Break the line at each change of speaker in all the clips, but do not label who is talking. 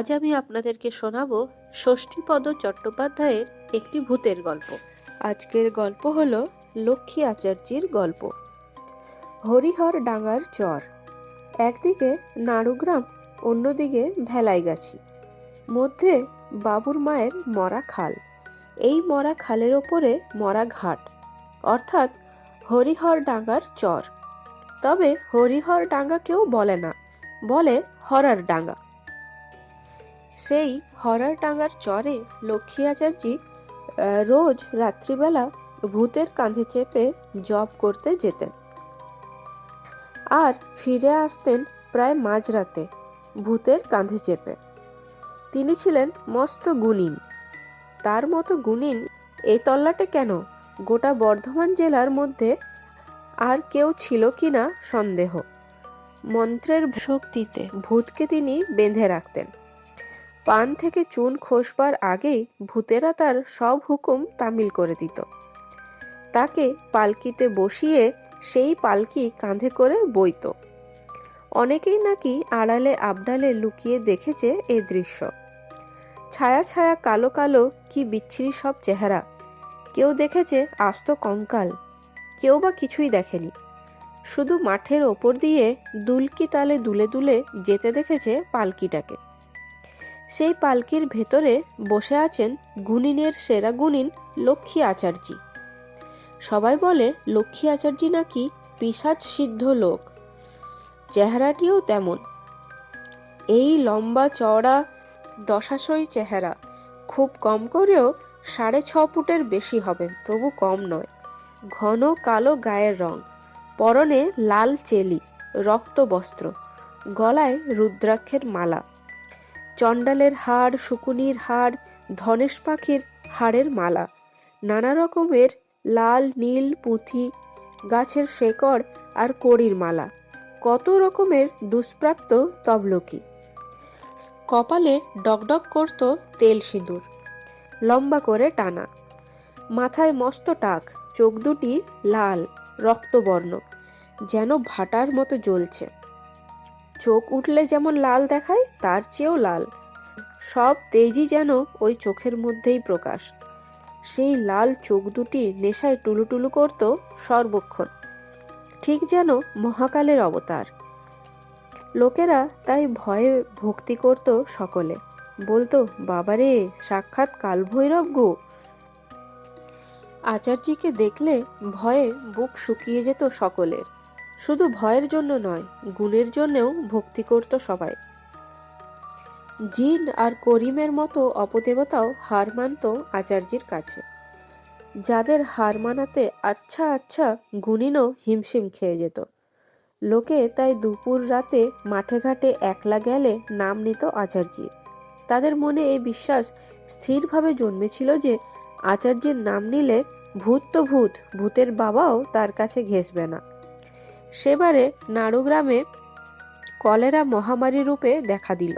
আজ আমি আপনাদেরকে শোনাবো ষষ্ঠীপদ চট্টোপাধ্যায়ের একটি ভূতের গল্প। আজকের গল্প হলো লক্ষ্মী আচার্যির গল্প। হরিহর ডাঙ্গার চর। একদিকে নাড়ুগ্রাম, অন্যদিকে ভেলাইগাছি। মধ্যে বাবুর মায়ের মরা খাল। এই মরা খালের ওপরে মরা ঘাট। অর্থাৎ হরিহর ডাঙ্গার চর। তবে হরিহর ডাঙ্গা কেউ বলে না। বলে হরার ডাঙ্গা সেই হরার ডাঙ্গার চরে লক্ষ্মী আচার্যি রোজ রাত্রিবেলা ভূতের কাঁধে চেপে জব করতে যেতেন। আর ফিরে আসতেন প্রায় মাঝরাতে ভূতের কাঁধে চেপে। তিনি ছিলেন মস্ত গুণিন। তার মতো গুণিন এই তল্লাটে কেন? গোটা বর্ধমান জেলার মধ্যে আর কেউ ছিল কি না সন্দেহ। মন্ত্রের শক্তিতে ভূতকে তিনি বেঁধে রাখতেন। পান থেকে চুন খসবার আগেই ভূতেরা তার সব হুকুম তামিল করে দিত। তাকে পালকিতে বসিয়ে সেই পালকি কাঁধে করে বইত। অনেকেই নাকি আড়ালে আবডালে লুকিয়ে দেখেছে এ দৃশ্য। ছায়া ছায়া কালো কালো কি বিচ্ছিরি সব চেহারা। কেউ দেখেছে আস্ত কঙ্কাল, কেউ বা কিছুই দেখেনি। শুধু মাঠের ওপর দিয়ে দুলকি তালে দুলে দুলে যেতে দেখেছে পালকিটাকে। সেই পালকির ভেতরে বসে আছেন গুনিনের সেরা গুনিন লক্ষ্মী আচার্যি। সবাই বলে, লক্ষ্মী আচার্যি নাকি পিসাচ সিদ্ধ লোক। চেহারাটিও তেমন। এই লম্বা, চওড়া, দশাশই চেহারা। খুব কম করেও সাড়ে ছ ফুটের বেশি হবেন তবু কম নয়। ঘন কালো গায়ের রং। পরনে লাল চেলি রক্ত বস্ত্র গলায় রুদ্রাক্ষের মালা। চণ্ডালের হাড়, শুকুনির হাড়, ধনেশ পাখির হাড়ের মালা। নানা রকমের লাল, নীল, পুঁথি, গাছের শেকড় আর কড়ির মালা। কত রকমের দুষ্প্রাপ্ত তবলকি। কপালে ডকডক করত তেল সিঁদুর, লম্বা করে টানা। মাথায় মস্ত টাক, চোখ দুটি লাল, রক্তবর্ণ, যেন ভাটার মতো জ্বলছে। চোখ উঠলে যেমন লাল দেখায়, তার চেয়েও লাল। সব তেজই যেন ওই চোখের মধ্যেই প্রকাশ। সেই লাল চোখ দুটি নেশায় টুলুটুলু করত সর্বক্ষণ। ঠিক যেন মহাকালের অবতার। লোকেরা তাই ভয়ে ভক্তি করত সকলে। বলতো, বাবারে, সাক্ষাৎ কালভৈরব গো! আচার্যকে দেখলে ভয়ে বুক শুকিয়ে যেত সকলের। শুধু ভয়ের জন্য নয়, গুণের জন্যেও ভক্তি করত সবাই। জিন আর করিমের মতো অপদেবতাও হার মানত আচার্যের কাছে। যাদের হার মানাতে আচ্ছা আচ্ছা গুণিনও হিমশিম খেয়ে যেত। লোকে তাই দুপুর রাতে মাঠে ঘাটে একলা গেলে নাম নিত আচার্যির। তাদের মনে এই বিশ্বাস স্থিরভাবে জন্মেছিল যে আচার্যের নাম নিলে ভূত তো ভূত, ভূতের বাবাও তার কাছে ঘেসবে না। সেবারে নাড়ুগ্রামে কলেরা মহামারী রূপে দেখা দিল।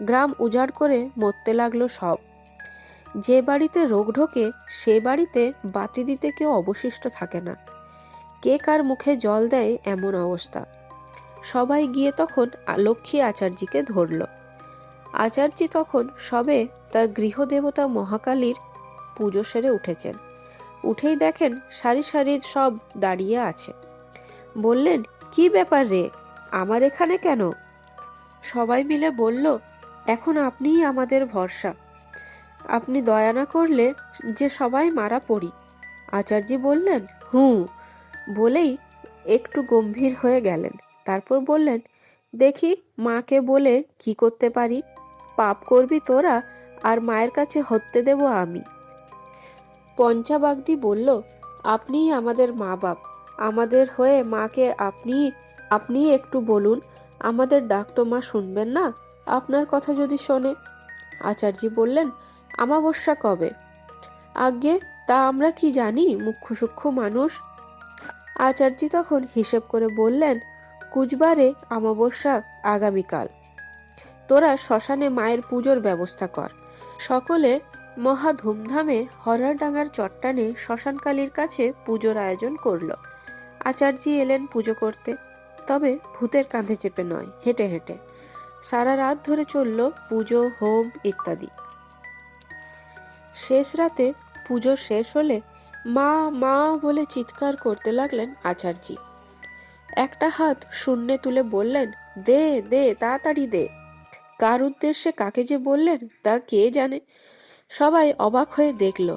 গ্রাম উজাড় করে মরতে লাগল সব। যে বাড়িতে রোগ ঢোকে, সে বাড়িতে বাতি দিতে কেউ অবশিষ্ট থাকে না। কে কার মুখে জল দেয় এমন অবস্থা। সবাই গিয়ে তখন লক্ষ্মী আচার্যকে ধরল। আচার্যি তখন সবে তার গৃহদেবতা মহাকালীর পুজো সেরে উঠেছেন। উঠেই দেখেন সারি সারি সব দাঁড়িয়ে আছে। বললেন, কি ব্যাপার রে? আমার এখানে কেন? সবাই মিলে বলল, এখন আপনিই আমাদের ভরসা। আপনি দয়া না করলে যে সবাই মারা পড়ি। আচার্যি বললেন, হুঁ। বলেই একটু গম্ভীর হয়ে গেলেন। তারপর বললেন, দেখি মাকে বলে কি করতে পারি? পাপ করবি তোরা আর মায়ের কাছে হত্যে দেব আমি। পঞ্চাবাগদি বলল, আপনিই আমাদের মা বাপ আমাদের হয়ে মাকে আপনি আপনি একটু বলুন, আমাদের ডাক তো মা শুনবেন না? আপনার কথা যদি শোনে। আচার্যি বললেন, আমাবস্যা কবে? আজ্ঞে, তা আমরা কি জানি, মুখ্য সূক্ষ্ম মানুষ? আচার্যি তখন হিসেব করে বললেন, কুচবারে আমাবস্যা আগামীকাল। তোরা শ্মশানে মায়ের পুজোর ব্যবস্থা কর। সকলে মহা ধুমধামে হরারডাঙ্গার চট্টানে শ্মশানকালীর কাছে পুজোর আয়োজন করল। আচার্যি এলেন পুজো করতে। তবে ভূতের কাঁধে চেপে নয়, হেঁটে হেঁটে। সারা রাত ধরে চলল পুজো, হোম ইত্যাদি। শেষ রাতে পুজো শেষ হলে মা মা বলে চিৎকার করতে লাগলেন আচার্যি। একটা হাত শূন্যে তুলে বললেন, দে দে, তাড়াতাড়ি দে। কার উদ্দেশ্যে কাকে যে বললেন তা কে জানে? সবাই অবাক হয়ে দেখল,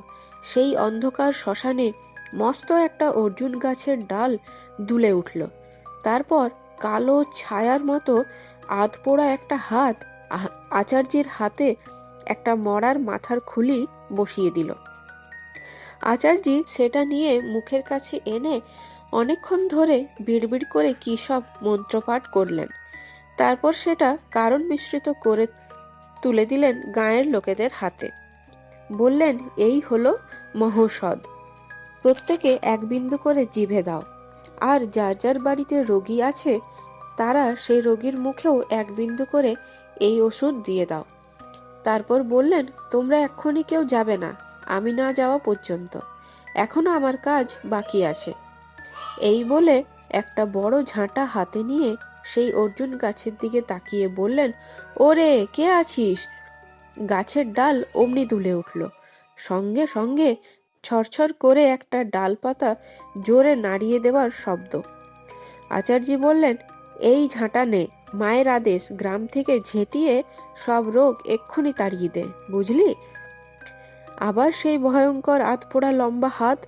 সেই অন্ধকার শ্মশানে মস্ত একটা অর্জুন গাছের ডাল দুলে উঠল। তারপর কালো ছায়ার মতো আধপোড়া একটা হাত আচার্যের হাতে একটা মরার মাথার খুলি বসিয়ে দিল। আচার্যি সেটা নিয়ে মুখের কাছে এনে অনেকক্ষণ ধরে বিড়বিড় করে কী সব মন্ত্রপাঠ করলেন। তারপর সেটা কারণ মিশ্রিত করে তুলে দিলেন গাঁয়ের লোকেদের হাতে। বললেন, এই হলো মহৌষধ। প্রত্যেকে এক বিন্দু করে জিভে দাও। আর যার যার বাড়িতে রোগী আছে, তারা সেই রোগীর মুখেও এক বিন্দু করে এই ওষুধ দিয়ে দাও। তারপর বললেন, তোমরা এক্ষুনি কেউ যাবে না, আমি না যাওয়া পর্যন্ত। এখনও আমার কাজ বাকি আছে। এই বলে একটা বড় ঝাঁটা হাতে নিয়ে সেই অর্জুন গাছের দিকে তাকিয়ে বললেন, ওরে, কে আছিস? গাছের ডাল অমনি দুলে উঠল। সঙ্গে সঙ্গে ছড়ছড় করে একটা ডালপাতা জোরে নাড়িয়ে দেওয়ার শব্দ। আচার্যি বললেন, এই ঝাঁটা নে, মায়ের আদেশ, গ্রাম থেকে ঝেঁটিয়ে সব রোগ এক্ষুনি তাড়িয়ে দে, বুঝলি? আবার সেই ভয়ঙ্কর আধপোড়া লম্বা হাত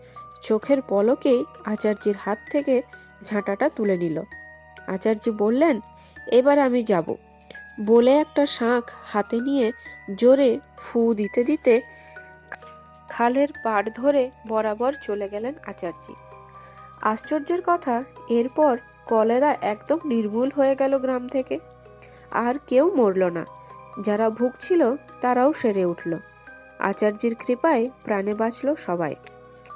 চোখের পলকেই আচার্যের হাত থেকে ঝাঁটাটা তুলে নিল। আচার্য বললেন, এবার আমি যাব। বলে একটা শাঁখ হাতে নিয়ে জোরে ফু দিতে দিতে খালের পাড় ধরে বরাবর চলে গেলেন আচার্যি আশ্চর্যের কথা, এরপর কলেরা একদম নির্মূল হয়ে গেল গ্রাম থেকে। আর কেউ মরল না। যারা ভুগছিল, তারাও সেরে উঠল। আচার্যের কৃপায় প্রাণে বাঁচল সবাই।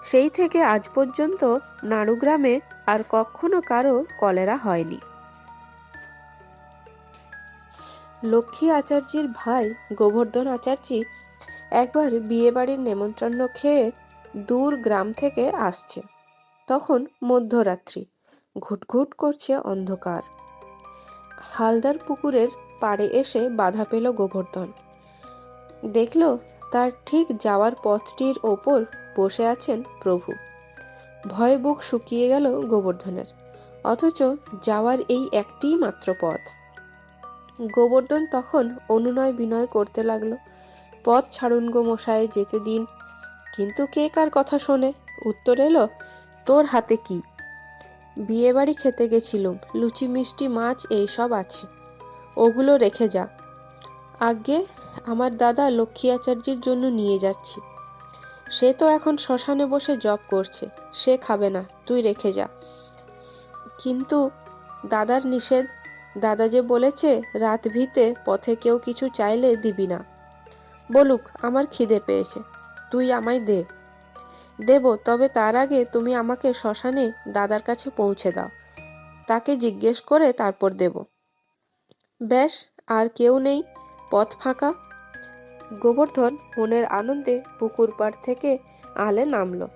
সেই থেকে আজ পর্যন্ত নাড়ুগ্রামে আর কখনো কারও কলেরা হয়নি। লক্ষ্মী আচার্যির ভাই গোবর্ধন আচার্যি একবার বিয়েবাড়ির নেমন্ত্রণ খেয়ে দূর গ্রাম থেকে আসছে। তখন মধ্যরাত্রি। ঘুটঘুট করছে অন্ধকার। হালদার পুকুরের পাড়ে এসে বাধা পেল গোবর্ধন। দেখল তার ঠিক যাওয়ার পথটির ওপর বসে আছেন প্রভু। ভয় বুক শুকিয়ে গেল গোবর্ধনের। অথচ যাওয়ার এই একটিই মাত্র পথ। গোবর্ধন তখন অনুনয় বিনয় করতে লাগল। পথ ছাড়ুন গো মশায় যেতে দিন। কিন্তু কে কার কথা শোনে? উত্তর এলো, তোর হাতে কি? বিয়ে বাড়ি খেতে গেছিলুম, লুচি, মিষ্টি, মাছ এইসব আছে। ওগুলো রেখে যা। আগে আমার দাদা লক্ষ্মী আচার্যের জন্য নিয়ে যাচ্ছি। সে তো এখন শ্মশানে বসে জব করছে, সে খাবে না, তুই রেখে যা। কিন্তু দাদার নিষেধ, দাদা যে বলেছে, রাত ভিতে পথে কেউ কিছু চাইলে দিবি না। বলুক, আমার খিদে পেয়েছে। তুই আমায় দে। দেব, তবে তার আগে তুমি আমাকে শ্মশানে দাদার কাছে পৌঁছে দাও। তাকে জিজ্ঞেস করে তারপর দেব। ব্যাস, আর কেউ নেই। পথ ফাঁকা। গোবর্ধন মনের আনন্দে পুকুর পাড় থেকে আলে নামলো।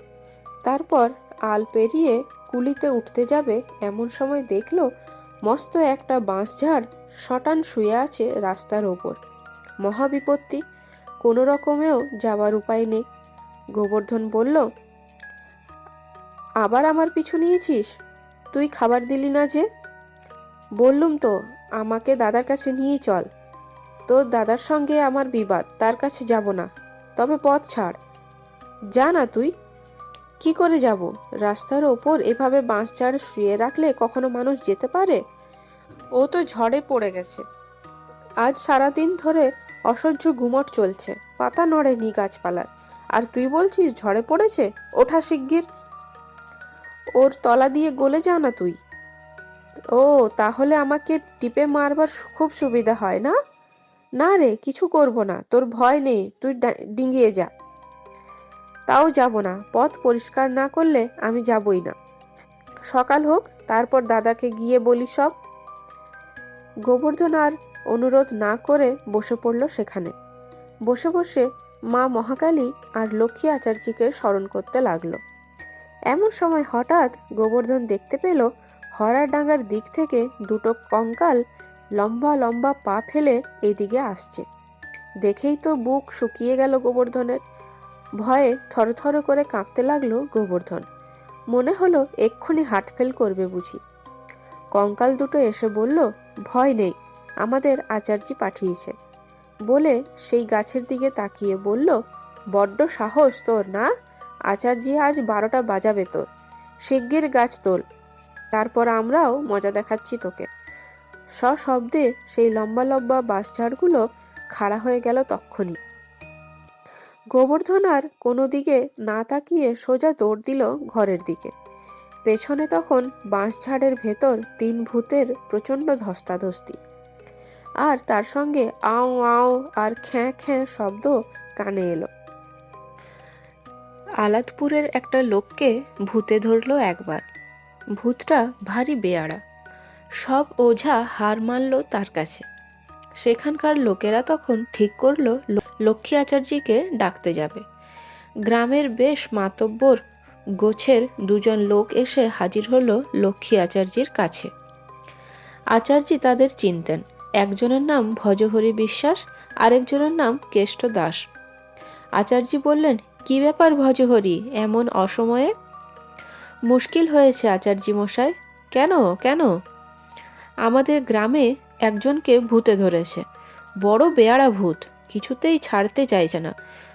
তারপর আল পেরিয়ে কুলিতে উঠতে যাবে এমন সময় দেখল, মস্ত একটা বাঁশঝাড় শটান শুয়ে আছে রাস্তার ওপর। মহাবিপত্তি কোনো রকমেও যাওয়ার উপায় নেই। গোবর্ধন বলল, আবার আমার পিছু নিয়েছিস? তুই খাবার দিলি না যে? বললুম তো, আমাকে দাদার কাছে নিয়ে চল। তোর দাদার সঙ্গে আমার বিবাদ, তার কাছে যাব না। তবে পথ ছাড়। যা না তুই। কি করে যাব? রাস্তার ওপর এভাবে বাঁশ চাড় শুয়ে রাখলে কখনো মানুষ যেতে পারে? ও তো ঝড়ে পড়ে গেছে। আজ সারাদিন ধরে অসহ্য ঘুমট চলছে। পাতা নড়েনি গাছপালার। আর তুই বলছিস ঝড়ে পড়েছে? ওঠা শিগগির। ওর তলা দিয়ে গলে যা না তুই। ও, তাহলে আমাকে টিপে মারবার খুব সুবিধা হয় না? না রে, কিছু করব না। তোর ভয় নেই। তুই ডিঙিয়ে যা। তাও যাব না। পথ পরিষ্কার না করলে আমি যাবই না। সকাল হোক, তারপর দাদাকে গিয়ে বলি সব। গোবর্ধন আর অনুরোধ না করে বসে পড়ল সেখানে। বসে বসে মা মহাকালী আর লক্ষ্মী আচার্যকে স্মরণ করতে লাগল। এমন সময় হঠাৎ গোবর্ধন দেখতে পেল হরার ডাঙ্গার দিক থেকে দুটো কঙ্কাল লম্বা লম্বা পা ফেলে এদিকে আসছে। দেখেই তো বুক শুকিয়ে গেল গোবর্ধনের। ভয়ে থরথর করে কাঁপতে লাগল গোবর্ধন। মনে হলো এক্ষুনি হাট ফেল করবে বুঝি। কঙ্কাল দুটো এসে বলল, ভয় নেই আমাদের আচার্যি পাঠিয়েছে বলে সেই গাছের দিকে তাকিয়ে বলল, বড্ড সাহস তোর না? আচার্যি আজ বারোটা বাজাবে তোর। শিগগির গাছ তোল। তারপর আমরাও মজা দেখাচ্ছি তোকে। সশব্দে সেই লম্বা লম্বা বাঁশঝাড়গুলো খাড়া হয়ে গেল তক্ষণি গোবর্ধন আর কোনো দিকে না তাকিয়ে সোজা দৌড় দিল ঘরের দিকে। পেছনে তখন বাঁশঝাড়ের ভেতর তিন ভূতের প্রচণ্ড ধস্তাধস্তি। আর তার সঙ্গে আও আও আর খ্যাঁ খ্যাঁ শব্দ কানে এলো। আলাদপুরের একটা লোককে ভূতে ধরলো একবার। ভূতটা ভারী বেয়াড়া। সব ওঝা হার মানল তার কাছে। সেখানকার লোকেরা তখন ঠিক করল লক্ষ্মী আচার্যিকে ডাকতে যাবে। গ্রামের বেশ মাতব্বর গোছের দুজন লোক এসে হাজির হলো লক্ষ্মী আচার্যির কাছে। আচার্যি তাদের চিনতেন। একজনের নাম ভজহরি বিশ্বাস, আরেকজনের নাম কেষ্ট দাস। আচার্যি বললেন, কি ব্যাপার ভজহরি, এমন অসময়ে? মুশকিল হয়েছে আচার্যি মশাই। কেন কেন? আমাদের গ্রামে একজনকে ভূতে ধরেছে। বড় বেয়াড়া ভূত, কিছুতেই ছাড়তে চাইছে না।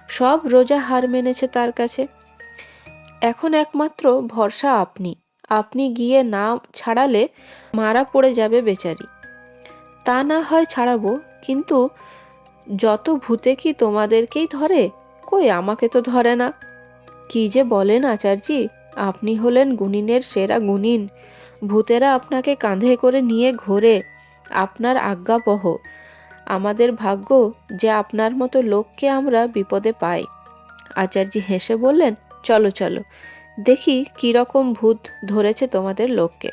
সব রোজা হার মেনেছে তার কাছে। এখন একমাত্র ভরসা আপনি। আপনি গিয়ে না ছাড়ালে মারা পড়ে যাবে বেচারি। তা না হয় ছাড়াবো, কিন্তু যত ভূতে কি তোমাদেরকেই ধরে, কই আমাকে তো ধরে না? কি যে বলেন আচার্যি আপনি হলেন গুণিনের সেরা গুণিন। ভূতেরা আপনাকে কাঁধে করে নিয়ে ঘোরে, আপনার আজ্ঞাবহ। আমাদের ভাগ্য যে আপনার মতো লোককে আমরা বিপদে পাই। আচার্যি হেসে বললেন, চলো চলো, দেখি কীরকম ভূত ধরেছে তোমাদের লোককে।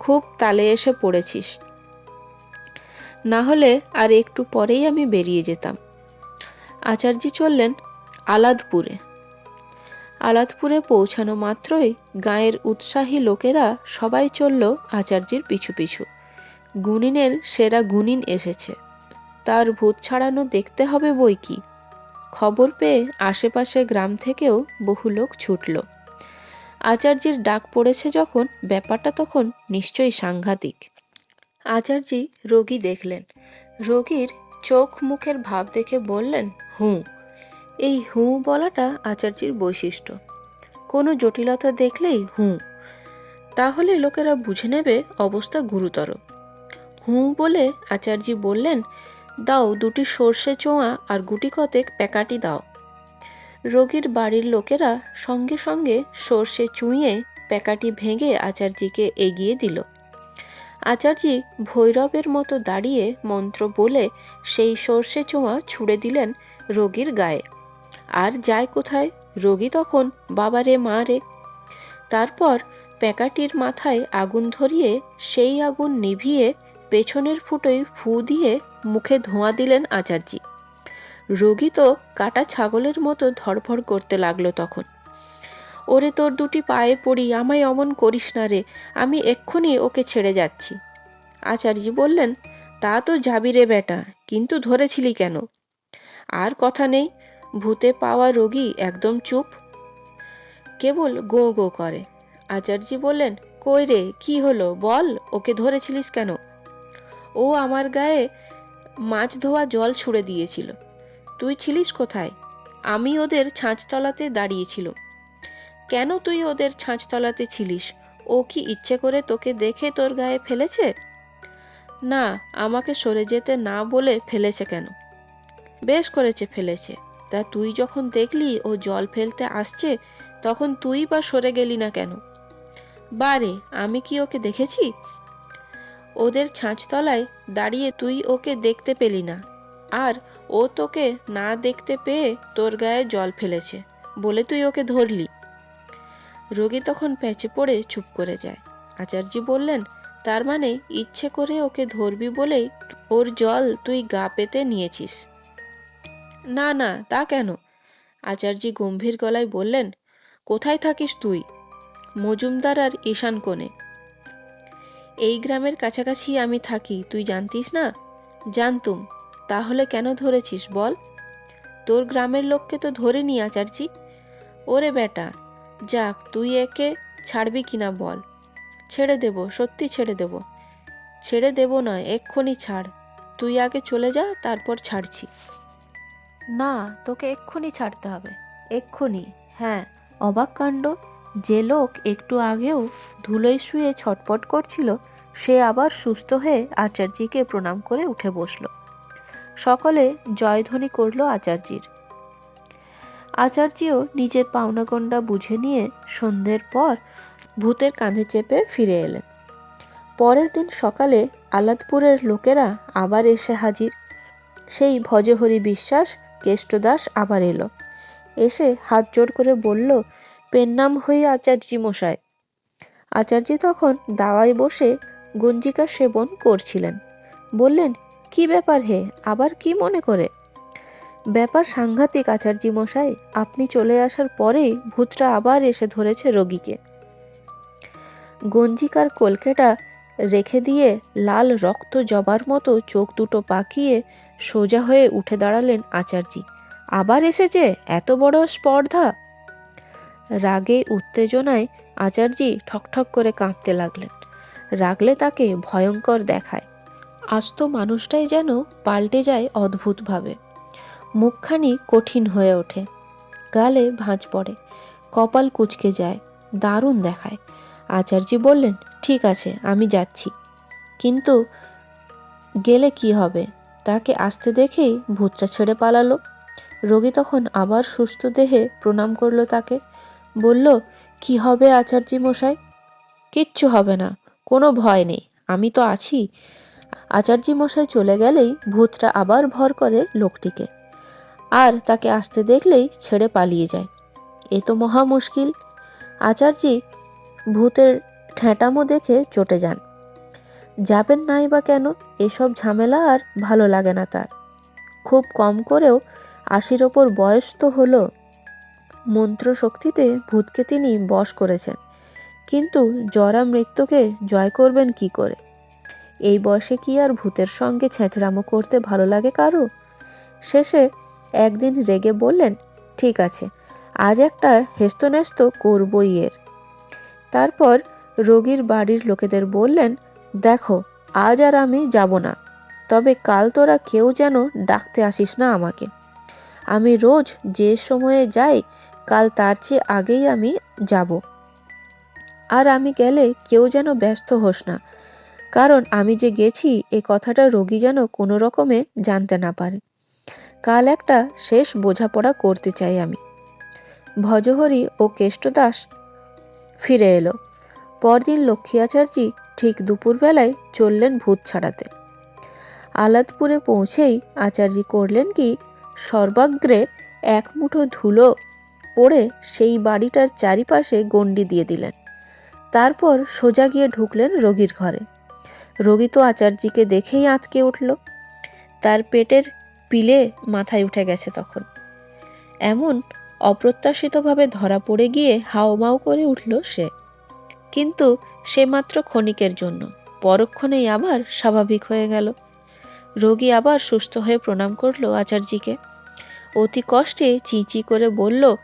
খুব তালে এসে পড়েছিস। না হলে আর একটু পরেই আমি বেরিয়ে যেতাম। আচার্যি চললেন আলাদপুরে। আলাদপুরে পৌঁছানো মাত্রই গাঁয়ের উৎসাহী লোকেরা সবাই চলল আচার্যির পিছু পিছু। গুণিনের সেরা গুণিন এসেছে। তার ভূত ছাড়ানো দেখতে হবে বই কি? খবর পেয়ে আশেপাশে গ্রাম থেকেও বহু লোক ছুটল। আচার্যির ডাক পড়েছে যখন, ব্যাপারটা তখন নিশ্চয়ই সাংঘাতিক। আচার্যি রোগী দেখলেন। রোগীর চোখ মুখের ভাব দেখে বললেন, হুঁ। এই হুঁ বলাটা আচার্যির বৈশিষ্ট্য। কোনো জটিলতা দেখলেই হুঁ। তাহলে লোকেরা বুঝে নেবে অবস্থা গুরুতর। হুঁ বলে আচার্যি বললেন, দাও দুটি সর্ষে চোঁয়া আর গুটি কতেক প্যাকাটি দাও। রোগীর বাড়ির লোকেরা সঙ্গে সঙ্গে সর্ষে চুঁয়ে প্যাকাটি ভেঙে আচার্যিকে এগিয়ে দিল। আচার্যি ভৈরবের মতো দাঁড়িয়ে মন্ত্র বলে সেই সর্ষে চোঁয়া ছুঁড়ে দিলেন রোগীর গায়ে। আর যায় কোথায়? রোগী তখন বাবারে মা রে। তারপর প্যাকাটির মাথায় আগুন ধরিয়ে সেই আগুন নিভিয়ে পেছনের ফুটোয় ফু দিয়ে মুখে ধোঁয়া দিলেন আচার্যি। রোগী তো কাটা ছাগলের মতো ধড়ফড় করতে লাগল তখন। ওরে তোর দুটি পায়ে পড়ি, আমায় অমন করিস না রে, আমি এক্ষুনি ওকে ছেড়ে যাচ্ছি। আচার্যি বললেন, তা তো যাবি রে বেটা, কিন্তু ধরেছিলি কেন? আর কথা নেই, ভূতে পাওয়া রোগী একদম চুপ। কেবল গো গো করে। আচার্যি বললেন, কই রে, কি হলো, বল, ওকে ধরেছিলিস কেন? ও আমার গায়ে মাছ ধোয়া জল ছুঁড়ে দিয়েছিল। তুই ছিলিস কোথায়? আমি ওদের ছাঁচতলাতে দাঁড়িয়েছিল কেন তুই ওদের ছাঁচতলাতে ছিলিস? ও কি ইচ্ছে করে তোকে দেখে তোর গায়ে ফেলেছে? না, আমাকে সরে যেতে না বলে ফেলেছে কেন? বেশ করেছে ফেলেছে। তা তুই যখন দেখলি ও জল ফেলতে আসছে, তখন তুই বা সরে গেলি না কেন? বারে, আমি কি ওকে দেখেছি? ওদের ছাঁচতলায় দাঁড়িয়ে তুই ওকে দেখতে পেলি না। আর ও তোকে না দেখতে পেয়ে তোর গায়ে জল ফেলেছে বলে তুই ওকে ধরলি। রোগী তখন প্যাচে পড়ে চুপ করে যায়। আচার্য বললেন, তার মানে ইচ্ছে করে ওকে ধরবি বলেই ওর জল তুই গা পেতে নিয়েছিস? না না, তা কেন? আচার্য গম্ভীর গলায় বললেন, কোথায় থাকিস তুই? মজুমদার আর ঈশান কোণে। এই গ্রামের কাছাকাছি আমি থাকি, তুই জানতিস না? জানতুম। তাহলে কেন ধরেছিস বল? তোর গ্রামের লোককে তো ধরে নি আচার্যি। ওরে বেটা যাক, তুই একে ছাড়বি কিনা বল। ছেড়ে দেব, সত্যি ছেড়ে দেব। ছেড়ে দেব নয়, এক্ষুনি ছাড়। তুই আগে চলে যা, তারপর ছাড়ছি। না, তোকে এক্ষুনি ছাড়তে হবে। এক্ষুনি হ্যাঁ। অবাক কাণ্ড, যে লোক একটু আগেও ধুলোয় শুয়ে ছটপট করছিল, সে আবার সুস্থ হয়ে আচার্যকে প্রণাম করে উঠে বসল। সকলে জয়ধ্বনি করল আচার্যির। আচার্যও নিজের পাওনাগণ্ডা বুঝে নিয়ে সন্ধ্যের পর ভূতের কাঁধে চেপে ফিরে এলেন। পরের দিন সকালে আলাদপুরের লোকেরা আবার এসে হাজির। সেই ভজহরি বিশ্বাস কেষ্টদাস আবার এলো। এসে হাত জোড় করে বলল, পেন্নাম হয়ে আচার্যি মশাই। আচার্যি তখন দাওয়ায় বসে গঞ্জিকা সেবন করছিলেন। বললেন, কি ব্যাপার হে? আবার কি মনে করে? ব্যাপার সাংঘাতিক আচার্যি মশাই আপনি চলে আসার পরেই ভূতরা আবার এসে ধরেছে রোগীকে। গঞ্জিকার কলকেটা রেখে দিয়ে লাল রক্ত জবার মতো চোখ দুটো পাকিয়ে সোজা হয়ে উঠে দাঁড়ালেন আচার্যি। আবার এসেছে? এত বড় স্পর্ধা! রাগে উত্তেজনায় আচার্যি ঠকঠক করে কাঁপতে লাগলেন। রাগলে তাকে ভয়ঙ্কর দেখায়। আস্ত মানুষটাই যেন পাল্টে যায় অদ্ভুতভাবে। মুখখানি কঠিন হয়ে ওঠে। গালে ভাঁজ পড়ে। কপাল কুচকে যায়, দারুণ দেখায়। আচার্যি বললেন, ঠিক আছে, আমি যাচ্ছি। কিন্তু গেলে কি হবে? তাকে আসতে দেখেই ভূতটা ছেড়ে পালালো। রোগী তখন আবার সুস্থ দেহে প্রণাম করল তাকে। বলল, কি হবে আচার্যি মশাই? কিচ্ছু হবে না, কোনো ভয় নেই, আমি তো আছি। আচার্যি মশাই চলে গেলেই ভূতটা আবার ভর করে লোকটিকে। আর তাকে আসতে দেখলেই ছেড়ে পালিয়ে যায়। এ তো মহা মুশকিল। আচার্যি ভূতের ঠেঁটামো দেখে চটে যান। যাবেন নাই বা কেন? এসব ঝামেলা আর ভালো লাগে না তার। খুব কম করেও আশির ওপর বয়স তো হলো। মন্ত্র শক্তিতে ভূতকে তিনি বশ করেছেন। কিন্তু জরা মৃত্যুকে জয় করবেন কি করে? এই বয়সে কি আর ভূতের সঙ্গে ছেঁচড়ামো করতে ভালো লাগে কারও? শেষে একদিন রেগে বললেন, ঠিক আছে, আজ একটা হেস্তনেস্ত করবই এর। তারপর রোগীর বাড়ির লোকেদের বললেন, দেখো, আজ আর আমি যাব না, তবে কাল তোরা কেউ যেন ডাকতে আসিস না আমাকে। আমি রোজ যে সময়ে যাই, কাল তার চেয়ে আগেই আমি যাব। আর আমি গেলে কেউ যেন ব্যস্ত হোস না, কারণ আমি যে গেছি, এ কথাটা রোগী যেন কোনো রকমে জানতে না পারে। কাল একটা শেষ বোঝাপড়া করতে চাই আমি। ভজহরি ও কেষ্টদাস ফিরে এলো। পরদিন লক্ষ্মী আচার্যি ঠিক দুপুরবেলায় চললেন ভূত ছাড়াতে। আলাদপুরে পৌঁছেই আচার্যি করলেন কি, সর্বাগ্রে এক মুঠো ধুলো পড়ে সেই বাড়িটার চারিপাশে গণ্ডি দিয়ে দিলেন। তারপর সোজা গিয়ে ঢুকলেন রোগীর ঘরে। রোগী তো আচার্যিকে দেখেই আঁতকে উঠল। তার পেটের পিলে মাথায় উঠে গেছে তখন। এমন অপ্রত্যাশিতভাবে ধরা পড়ে গিয়ে হাওমাও করে উঠল সে। কিন্তু সে মাত্র ক্ষণিকের জন্য। পরক্ষণেই আবার স্বাভাবিক হয়ে গেল। রোগী আবার সুস্থ হয়ে প্রণাম করল আচার্যিকে। অতি কষ্টে চিঁচি করে বলল,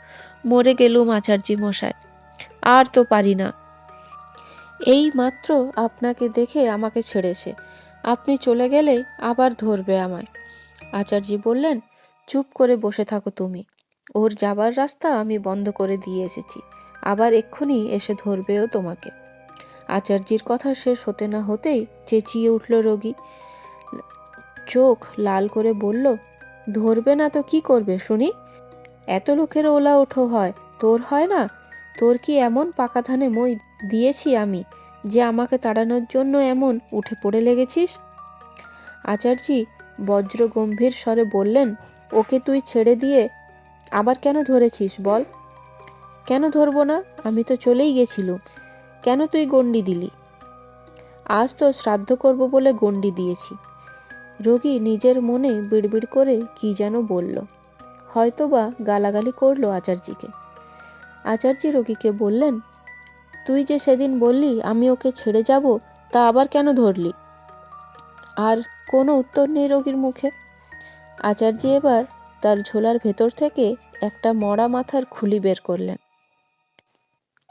মরে গেলুম আচার্যি মশাই। আর তো পারি না। এই মাত্র আপনাকে দেখে আমাকে ছেড়েছে। আপনি চলে গেলে আবার ধরবে আমায়। আচার্যি বললেন, চুপ করে বসে থাকো তুমি। ওর যাবার রাস্তা আমি বন্ধ করে দিয়ে এসেছি। আবার এক্ষুনি এসে ধরবেও তোমাকে। আচার্যির কথা শেষ হতে না হতেই চেঁচিয়ে উঠল রোগী। চোখ লাল করে বলল, ধরবে না তো কি করবে শুনি? এত লোকের ওলা ওঠো হয়, তোর হয় না? তোর কি এমন পাকা ধানে মই দিয়েছি আমি, যে আমাকে তাড়ানোর জন্য এমন উঠে পড়ে লেগেছিস? আচার্যি বজ্র গম্ভীর স্বরে বললেন, ওকে তুই ছেড়ে দিয়ে আবার কেন ধরেছিস বল? কেন ধরবো না? আমি তো চলেই গেছিলুম। কেন তুই গণ্ডি দিলি? আজ তো শ্রাদ্ধ করব বলে গণ্ডি দিয়েছি। রোগী নিজের মনে বিড়বিড় করে কি যেন বলল। হয়তোবা গালাগালি করল আচার্যিকে। আচার্যি রোগীকে বললেন, তুই যে সেদিন বললি আমি ওকে ছেড়ে যাব, তা আবার কেন ধরলি? আর কোনো উত্তর নেই রোগীর মুখে। আচার্য এবার তার ঝোলার ভেতর থেকে একটা মরা মাথার খুলি বের করলেন।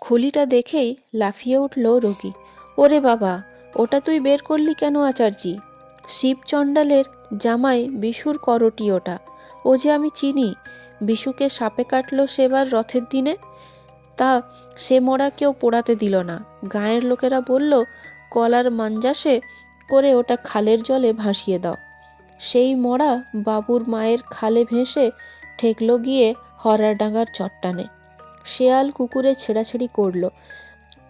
খুলিটা দেখেই লাফিয়ে উঠল রোগী। ওরে বাবা, ওটা তুই বের করলি কেন আচার্যি? শিব চণ্ডালের জামাই বিশুর করটি ওটা। ও যে আমি চিনি, বিশুকে সাপে কাটলো সেবার রথের দিনে? তা সে মরা কেউ পোড়াতে দিল না। গায়ের লোকেরা বলল, কলার মাঞ্জাসে করে ওটা খালের জলে ভাসিয়ে দাও। সেই মরা বাবুর মায়ের খালে ভেসে ঠেকলো গিয়ে হরারডাঙ্গার চট্টানে। শেয়াল কুকুরে ছেঁড়াছেড়ি করল।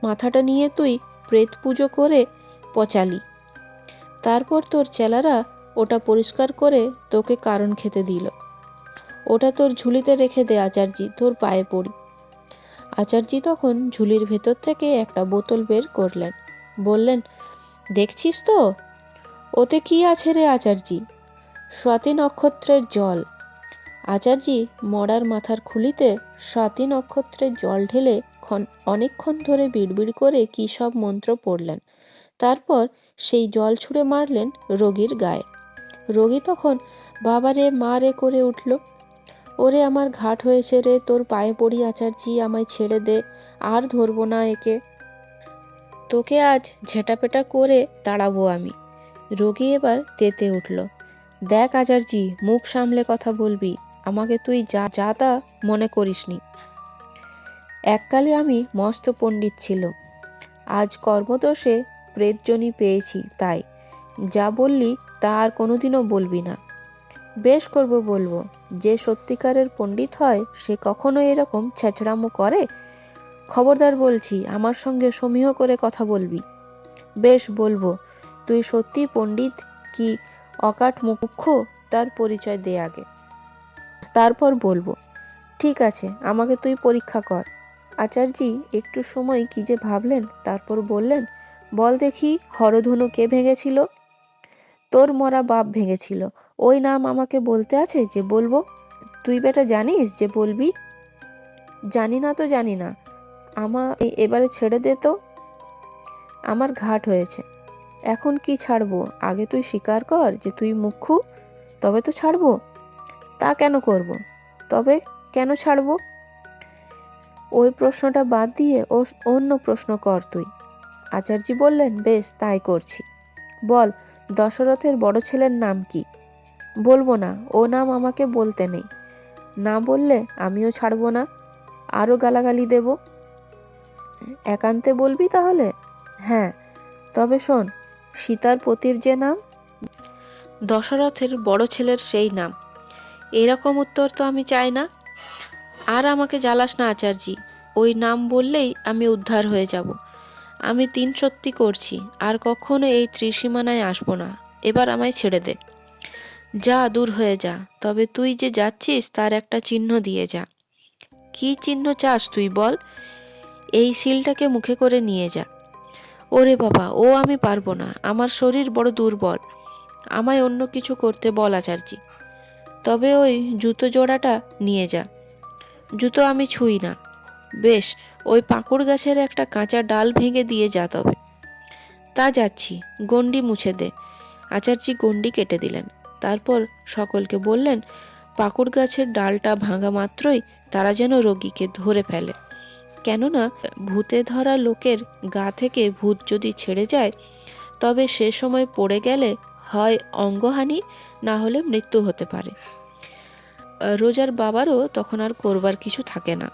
মাথাটা নিয়ে তুই প্রেত পুজো করে পচালি। তারপর তোর চেলারা ওটা পরিষ্কার করে তোকে কারণ খেতে দিল। ওটা তোর ঝুলিতে রেখে দে আচার্যি তোর পায়ে পড়ি। আচার্যি তখন ঝুলির ভেতর থেকে একটা বোতল বের করলেন। বললেন দেখছিস তো? ওতে কি আছে রে আচার্যি স্বাতি নক্ষত্রের জল। আচার্যি মরার মাথার খুলিতে স্বাতি নক্ষত্রের জল ঢেলে ক্ষণ, অনেকক্ষণ ধরে বিড়বিড় করে কী সব মন্ত্র পড়লেন। তারপর সেই জল ছুঁড়ে মারলেন রোগীর গায়ে। রোগী তখন, বাবারে, মা রে, করে উঠল। ওরে, আমার ঘাট হয়েছে রে, তোর পায়ে পড়ি আচার্যি আমায় ছেড়ে দে, আর ধরবো না একে। তোকে আজ ঝেটাপেটা করে তাড়াবো আমি। রোগী এবার তেতে উঠল। দেখ আচার্যি মুখ সামলে কথা বলবি। আমাকে তুই যা যা তা মনে করিসনি। এককালে আমি মস্ত পণ্ডিত ছিল আজ কর্মদোষে প্রেতজনী পেয়েছি তাই। যা বললি তা আর কোনোদিনও বলবি না। বেশ করব বলব, যে সত্যিকারের পণ্ডিত হয় সে কখনো এরকম ছেঁচড়ামো করে? খবরদার বলছি, আমার সঙ্গে সমীহ করে কথা বলবি। বেশ, বলব। তুই সত্যি পণ্ডিত কি অকাট মুখ্য? তার পরিচয় দে আগে। তারপর বলব, ঠিক আছে, আমাকে তুই পরীক্ষা কর। আচার্যি, একটু সময় কি যে ভাবলেন? তারপর বললেন, বল দেখি হরধনু কে ভেঙেছিল? তোর মরা বাপ ভেঙেছিল। ওই নাম আমাকে বলতে আছে যে বলব? তুই বেটা জানিস যে বলবি? জানি না তো জানি না। আমা এবারে ছেড়ে দে তো। আমার ঘাট হয়েছে। এখন কি ছাড়বো? আগে তুই স্বীকার কর যে তুই মুখ্যু, তবে তো ছাড়বো। তা কেন করব? তবে কেন ছাড়বো? ওই প্রশ্নটা বাদ দিয়ে ও অন্য প্রশ্ন কর তুই। আচার্যি বললেন, বেশ, তাই করছি। বল, দশরথের বড় ছেলের নাম কি? বলব না, ও নাম আমাকে বলতে নেই। না বললে আমিও ছাড়বো না। আরও গালাগালি দেব। একান্তে বলবি তাহলে? হ্যাঁ তবে শোন, সীতার পতির যে নাম? দশরথের বড় ছেলের সেই নাম। এরকম উত্তর তো আমি চাই না। আর আমাকে জ্বালাস না, আচার্যি। ওই নাম বললেই আমি উদ্ধার হয়ে যাব। আমি তিন সত্যি করছি, আর কখনো এই ত্রিসীমানায় আসব না। এবার আমায় ছেড়ে দে। যা দূর হয়ে যা, তবে তুই যে যাচ্ছিস তার একটা চিহ্ন দিয়ে যা। কী চিহ্ন চাস তুই বল? এই শিলটাকে মুখে করে নিয়ে যা। ওরে বাবা, ও আমি পারব না। আমার শরীর বড় দুর্বল। আমায় অন্য কিছু করতে বল আচার্যি। তবে ওই জুতো জোড়াটা নিয়ে যা। জুতো আমি ছুঁই না। বেশ, ওই পাকুড় গাছের একটা কাঁচা ডাল ভেঙে দিয়ে যা তবে। তা যাচ্ছি গন্ডি মুছে দে। আচার্যি গন্ডি কেটে দিলেন। তারপর সকলকে বললেন, পাকুড় গাছের ডালটা ভাঙা মাত্রই তারা যেন রোগীকে ধরে ফেলে। কেননা ভূতে ধরা লোকের গা থেকে ভূত যদি ছেড়ে যায়, তবে সে সময় পড়ে গেলে হয় অঙ্গহানি, না হলে মৃত্যু হতে পারে। রোজার বাবারও তখন আর করবার কিছু থাকে না।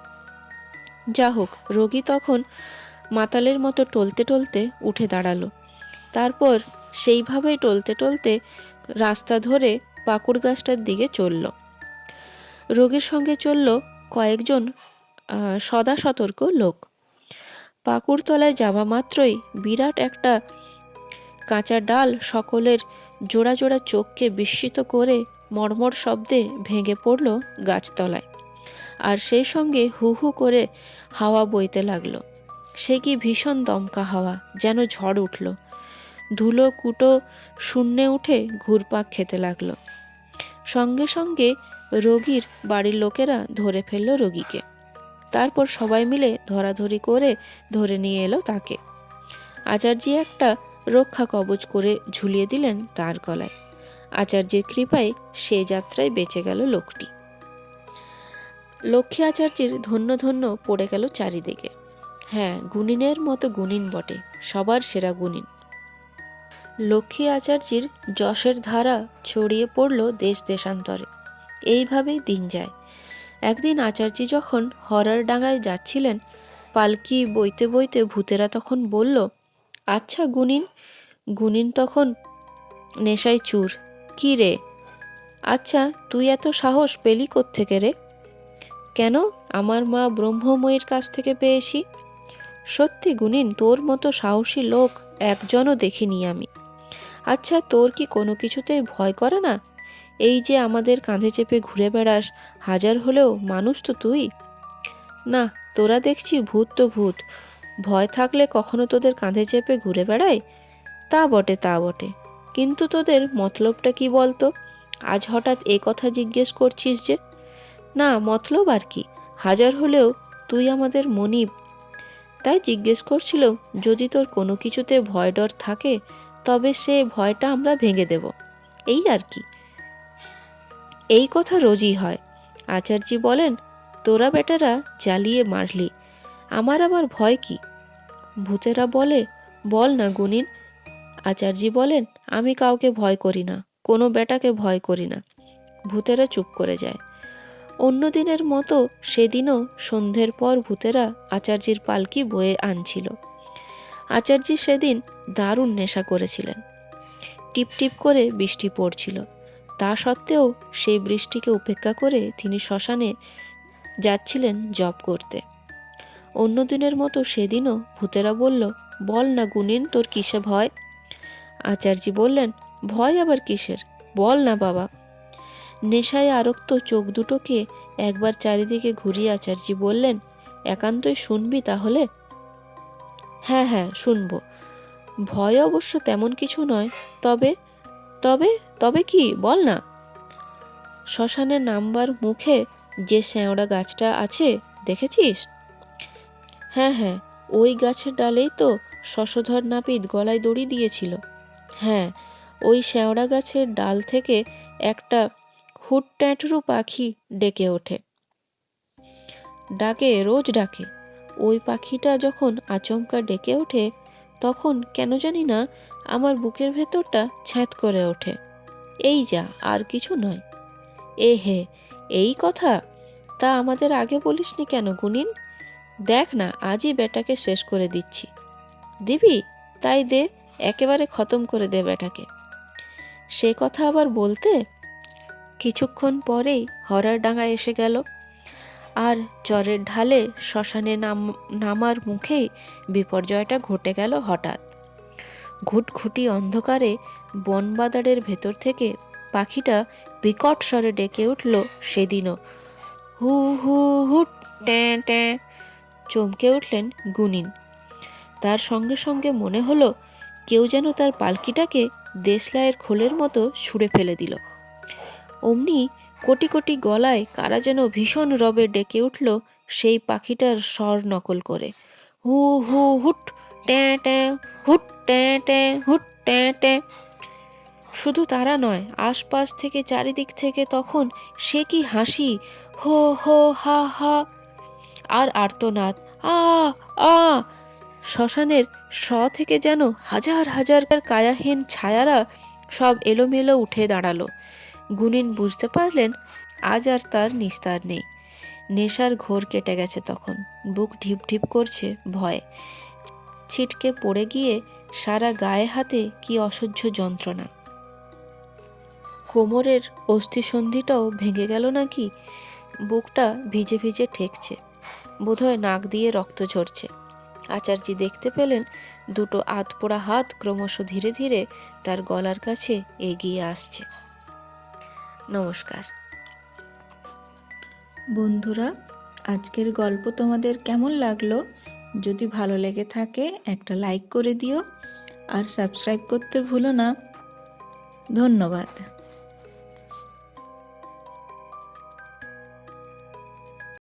যা হোক রোগী তখন মাতালের মতো টলতে টলতে উঠে দাঁড়াল। তারপর সেইভাবেই টলতে টলতে রাস্তা ধরে পাকুড় গাছটার দিকে চলল। রোগীর সঙ্গে চলল কয়েকজন সদা সতর্ক লোক। পাকুড়তলায় যাওয়া মাত্রই বিরাট একটা কাঁচা ডাল সকলের জোড়া জোড়া চোখকে বিস্মিত করে মর্মর শব্দে ভেঙে পড়ল গাছতলায়। আর সেই সঙ্গে হু হু করে হাওয়া বইতে লাগল। সে কি ভীষণ দমকা হাওয়া, যেন ঝড় উঠল। ধুলো কুটো শূন্যে উঠে ঘুরপাক খেতে লাগল। সঙ্গে সঙ্গে রোগীর বাড়ির লোকেরা ধরে ফেলল রোগীকে। তারপর সবাই মিলে ধরাধরি করে ধরে নিয়ে এলো তাকে। আচার্যি একটা রক্ষা কবচ করে ঝুলিয়ে দিলেন তার গলায়। আচার্যের কৃপায় সে যাত্রায় বেঁচে গেল লোকটি। লক্ষ্মী আচার্যের ধন্য ধন্য পড়ে গেল চারিদিকে। হ্যাঁ গুণিনের মতো গুণিন বটে, সবার সেরা গুণিন। লক্ষ্মী আচার্যের যশের ধারা ছড়িয়ে পড়ল দেশ দেশান্তরে। এইভাবেই দিন যায়। একদিন আচার্যি যখন হরার ডাঙায় যাচ্ছিলেন, পালকি বইতে বইতে ভূতেরা তখন বলল আচ্ছা গুনিন গুনিন তখন নেশায় চুর। কি রে? আচ্ছা তুই এত সাহস পেলি থেকে রে? কেন আমার মা ব্রহ্মময়ীর কাছ থেকে পেয়েছি? সত্যি গুনিন তোর মতো সাহসী লোক একজনও দেখিনি আমি। আচ্ছা তোর কি কোনো কিছুতেই ভয় করে না? এই যে আমাদের কাঁধে চেপে ঘুরে বেড়াস, হাজার হলেও মানুষ তো তুই। না, তোরা দেখছি ভূত তো ভূত। ভয় থাকলে কখনো তোদের কাঁধে চেপে ঘুরে বেড়ায়? তা বটে তা বটে। কিন্তু তোদের মতলবটা কি বলতো? আজ হঠাৎ এ কথা জিজ্ঞেস করছিস যে, না, মতলব আর কি, হাজার হলেও তুই আমাদের মনিব। তাই জিজ্ঞেস করছিল, যদি তোর কোনো কিছুতে ভয় ডর থাকে, তবে সে ভয়টা আমরা ভেঙে দেব। এই আর কি। এই কথা রোজই হয়। আচার্যি বলেন, তোরা বেটারা জ্বালিয়ে মারলি, আমার আবার ভয় কি? ভূতেরা বলে, বল না গুনিন আচার্যি বলেন, আমি কাউকে ভয় করি না, কোনো বেটাকে ভয় করি না। ভূতেরা চুপ করে যায়। অন্য দিনের মতো সেদিনও সন্ধ্যের পর ভূতেরা আচার্যির পালকি বয়ে আনছিল। আচার্যি সেদিন দারুণ নেশা করেছিলেন। টিপ টিপ করে বৃষ্টি পড়ছিল। তা সত্ত্বেও সেই বৃষ্টিকে উপেক্ষা করে তিনি শ্মশানে যাচ্ছিলেন জব করতে। অন্য দিনের মতো সেদিনও ভূতেরা বলল, বল না গুনিন তোর কিসে ভয়? আচার্যি বললেন, ভয় আবার কিসের? বল না বাবা। নেশায় আরক্ত চোখ দুটোকে একবার চারিদিকে ঘুরিয়ে আচার্যি বললেন, একান্তই শুনবি তাহলে? হ্যাঁ হ্যাঁ শুনব। ভয় অবশ্য তেমন কিছু নয়, তবে তবে তবে কি, বল না। শ্মশানের নাম্বার মুখে যে শ্যাওড়া গাছটা আছে, দেখেছিস? হ্যাঁ হ্যাঁ ওই গাছের ডালেই তো শশধর নাপিত গলায় দড়ি দিয়েছিল। হ্যাঁ ওই শ্যাওড়া গাছের ডাল থেকে একটা হুট ট্যাঁটরু পাখি ডেকে ওঠে। ডাকে, রোজ ডাকে। ওই পাখিটা যখন আচমকা ডেকে ওঠে, তখন কেন জানি না আমার বুকের ভেতরটা ছ্যাঁত করে ওঠে। এই যা, আর কিছু নয়। এ হে, এই কথা? তা আমাদের আগে বলিসনি কেন গুনিন দেখ না, আজই বেটাকে শেষ করে দিচ্ছি। দিবি? তাই দে, একেবারে খতম করে দে বেটাকে। সে কথা আবার বলতে কিছুক্ষণ পরেই হরার ডাঙা এসে গেল। আর চরের ঢালে শ্মশানে নাম, নামার মুখেই বিপর্যয়টা ঘটে গেল হঠাৎ। ঘুটঘুটি অন্ধকারে বনবাদারের ভেতর থেকে পাখিটা বিকট স্বরে ডেকে উঠল সেদিনও। হু হু, হুট, ট্যাঁ ট্যাঁ, চমকে উঠলেন গুনিন। তার সঙ্গে সঙ্গে মনে হলো কেউ যেন তার পালকিটাকে দেশলাইয়ের খোলের মতো ছুঁড়ে ফেলে দিল। অমনি কোটি কোটি গলায় কারা যেন ভীষণ রবে ডেকে উঠল সেই পাখিটার স্বর নকল করে। হু হু, হুট ট্যাঁ ট্যাঁ হুট ট্যাঁ ট্যাঁ হুট ট্যাঁ ট্যাঁ শুধু তারা নয়, আশপাশ থেকে চারিদিক থেকে তখন সে কি হাসি, হো হো, হা হা। আর আর্তনাদ, আ আ। শ্মশানের স থেকে যেন হাজার হাজার কায়াহীন ছায়ারা সব এলোমেলো উঠে দাঁড়াল। গুনিন বুঝতে পারলেন, আজ আর তার নিস্তার নেই। নেশার ঘোর কেটে গেছে তখন। বুক ঢিপ ঢিপ করছে ভয়ে। ছিটকে পড়ে গিয়ে সারা গায়ে হাতে কি অসহ্য যন্ত্রণা। কোমরের অস্থিসন্ধিটাও ভেঙে গেল নাকি? বুকটা ভিজে ভিজে ঠেকছে। বোধহয় নাক দিয়ে রক্ত ঝরছে। আচার্যি দেখতে পেলেন দুটো আধপোড়া হাত ক্রমশ ধীরে ধীরে তার গলার কাছে এগিয়ে আসছে। নমস্কার।
বন্ধুরা, আজকের গল্প তোমাদের কেমন লাগল? যদি ভালো লেগে থাকে একটা লাইক করে দিও আর সাবস্ক্রাইব করতে ভুলো না। ধন্যবাদ।